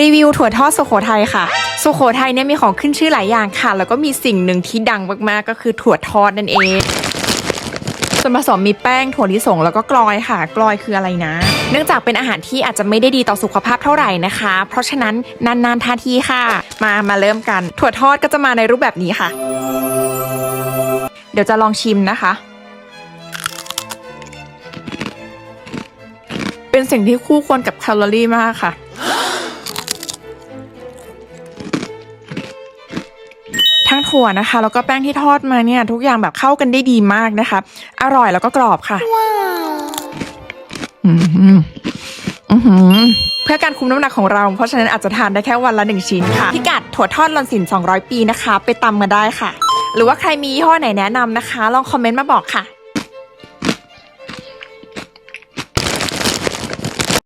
รีวิวถั่วทอดสุโขทัยค่ะ สุโขทัยเนี่ยมีของขึ้นชื่อหลายอย่างค่ะ แล้วก็มีสิ่งหนึ่งที่ดังมากๆ ก็คือถั่วทอดนั่นเอง ส่วนผสมมีแป้งถั่วลิสงแล้วก็กลอยค่ะ กลอยคืออะไรนะ เนื่องจากเป็นอาหารที่อาจจะไม่ได้ดีต่อสุขภาพเท่าไหร่นะคะ เพราะฉะนั้นนานๆทานทีค่ะ มามาเริ่มกัน ถั่วทอดก็จะมาในรูปแบบนี้ค่ะ เดี๋ยวจะลองชิมนะคะเป็นสิ่งที่คู่ควรกับแคลอรี่มากค่ะ ทั้งถั่วนะคะ แล้วก็แป้งที่ทอดมาเนี่ย ทุกอย่างแบบเข้ากันได้ดีมากนะคะ อร่อยแล้วก็กรอบค่ะ อือหืออื้อหือเพื่อการคุมน้ำหนักของเรา เพราะฉะนั้นอาจจะทานได้แค่วันละหนึ่งชิ้นค่ะ พิกัดถั่วทอดลอนสิน 200 ปีนะคะ ไปตำมาได้ค่ะ หรือว่าใครมียี่ห้อไหนแนะนำนะคะ ลองคอมเมนต์มาบอกค่ะ